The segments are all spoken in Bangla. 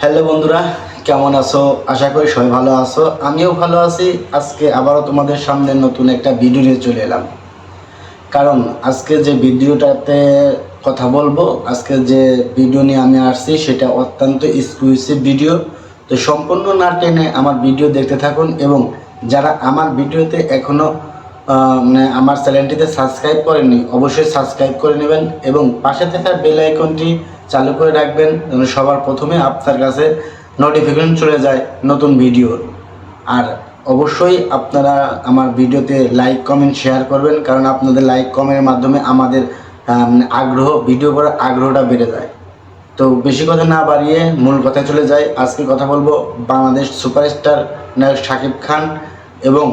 হ্যালো বন্ধুরা, কেমন আছো? আশা করি সবাই ভালো আছো। আমিও ভালো আছি। আজকে আবারও তোমাদের সামনে নতুন একটা ভিডিও নিয়ে চলে এলাম। কারণ আজকে যে ভিডিওটাতে কথা বলব, আজকে যে ভিডিও নিয়ে আমি আসছি, সেটা অত্যন্ত এক্সক্লুসিভ ভিডিও তো সম্পূর্ণ না টেনে আমার ভিডিও দেখতে থাকুন এবং যারা আমার ভিডিওতে এখনও মানে আমার চ্যানেলটিতে সাবস্ক্রাইব করেননি অবশ্যই সাবস্ক্রাইব করে নেবেন এবং পাশে থাকা বেল আইকনটি চালু করে রাখবেন যেন সবার প্রথমে আপনার কাছে নোটিফিকেশন চলে যায় নতুন ভিডিওর আর অবশ্যই আপনারা আমার ভিডিওতে লাইক কমেন্ট শেয়ার করবেন কারণ আপনাদের লাইক কমেন্টের মাধ্যমে আমাদের আম, আগ্রহ ভিডিও করার আগ্রহটা বেড়ে যায়। তো বেশি কথা না বাড়িয়ে মূল কথায় চলে যায় আজকে কথা বলব বাংলাদেশ সুপারস্টার নায়ক শাকিব খান এবং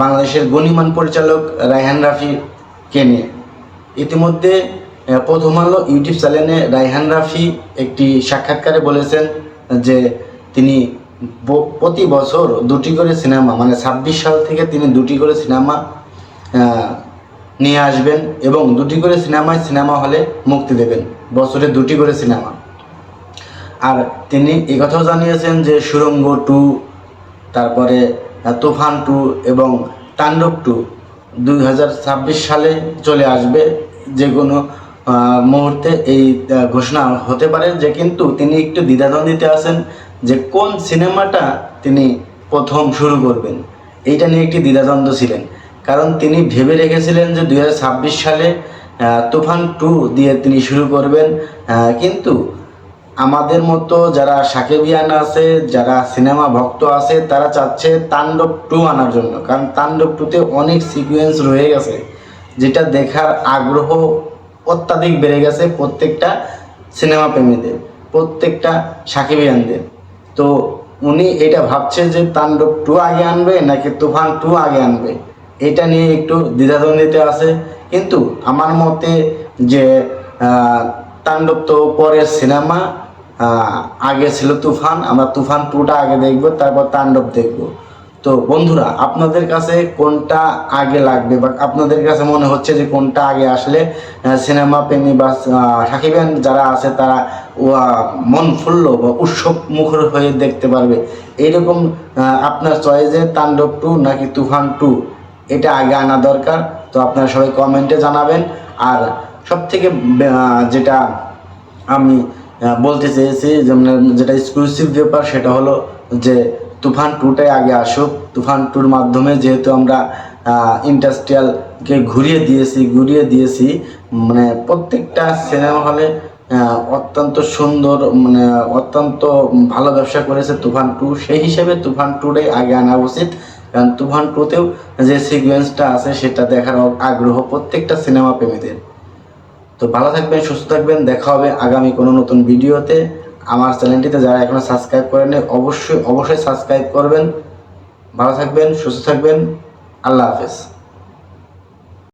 বাংলাদেশের গণিমান পরিচালক রায়হান রাফিকে নিয়ে। ইতিমধ্যে প্রথম আলো ইউটিউব চ্যানেলে রায়হান রাফি একটি সাক্ষাৎকারে বলেছেন যে তিনি প্রতি বছর দুটি করে সিনেমা মানে ছাব্বিশ সাল থেকে তিনি দুটি করে সিনেমা নিয়ে আসবেন এবং দুটি করে সিনেমায় সিনেমা হলে মুক্তি দেবেন। বছরে দুটি করে সিনেমা। আর তিনি এই কথাও জানিয়েছেন যে সুরঙ্গ টু, তারপরে তুফান টু এবং তাণ্ডব টু দুই হাজার ছাব্বিশ সালে চলে আসবে যে কোনো মুহূর্তে এই ঘোষণা হতে পারে যে কিন্তু তিনি একটু দ্বিধাদ্বন্দ্বিতে আছেন যে কোন সিনেমাটা তিনি প্রথম শুরু করবেন। এইটা নিয়ে একটি দ্বিধাদ্বন্দ্ব ছিলেন। কারণ তিনি ভেবে রেখেছিলেন যে দুই হাজার ছাব্বিশ সালে তুফান টু দিয়ে তিনি শুরু করবেন কিন্তু আমাদের মতো যারা সাকেবিয়ান আছে, যারা সিনেমা ভক্ত আছে, তারা চাচ্ছে তাণ্ডব টু আনার জন্য। কারণ তাণ্ডব টুতে অনেক সিকুয়েন্স রয়ে গেছে, যেটা দেখার আগ্রহ অত্যাধিক বেড়ে গেছে প্রত্যেকটা সিনেমা প্রেমীদের, প্রত্যেকটা সাকিবিয়ানদের। তো উনি এটা ভাবছে যে তাণ্ডব টু আগে আনবে নাকি তুফান টু আগে আনবে? এটা নিয়ে একটু দ্বিধাদ্বন্দ্বিতে আছে। কিন্তু আমার মতে যে তাণ্ডব তো পরের সিনেমা আগে ছিল তুফান আমরা তুফান টুটা আগে দেখব তারপর তাণ্ডব দেখব। তো বন্ধুরা আপনাদের কাছে কোনটা আগে লাগবে বা আপনাদের কাছে মনে হচ্ছে যে কোনটা আগে আসলে সিনেমা প্রেমী বা আহ, সাকিবিয়ান যারা আছে তারা মন ফুল্ল বা উৎসব মুখর হয়ে দেখতে পারবে। এইরকম আপনার চয়েসে তাণ্ডব টু নাকি তুফান টু এটা আগে আনা দরকার। তো আপনারা সবাই কমেন্টে জানাবেন। আর সব থেকে যেটা আমি বলতে চেয়েছি যেমন যেটা এক্সক্লুসিভ ব্যাপার সেটা হলো যে, তুফান টুটাই আগে আসুক। তুফান টুর মাধ্যমে যেহেতু আমরা ইন্ডাস্ট্রিয়ালকে ঘুরিয়ে দিয়েছি ঘুরিয়ে দিয়েছি মানে প্রত্যেকটা সিনেমা হলে অত্যন্ত সুন্দর মানে অত্যন্ত ভালো ব্যবসা করেছে তুফান টু সেই হিসেবে তুফান টুটাই আগে আনা উচিত। কারণ তুফান টুতেও যে সিকুয়েন্সটা আছে, সেটা দেখার আগ্রহ প্রত্যেকটা সিনেমা প্রেমীদের। তো ভালো থাকবেন, সুস্থ থাকবেন। দেখা হবে আগামী কোনো নতুন ভিডিওতে। আমার চ্যানেলটিতে যারা এখনও সাবস্ক্রাইব করেনি অবশ্যই অবশ্যই সাবস্ক্রাইব করবেন। ভালো থাকবেন, সুস্থ থাকবেন। আল্লাহ হাফেজ।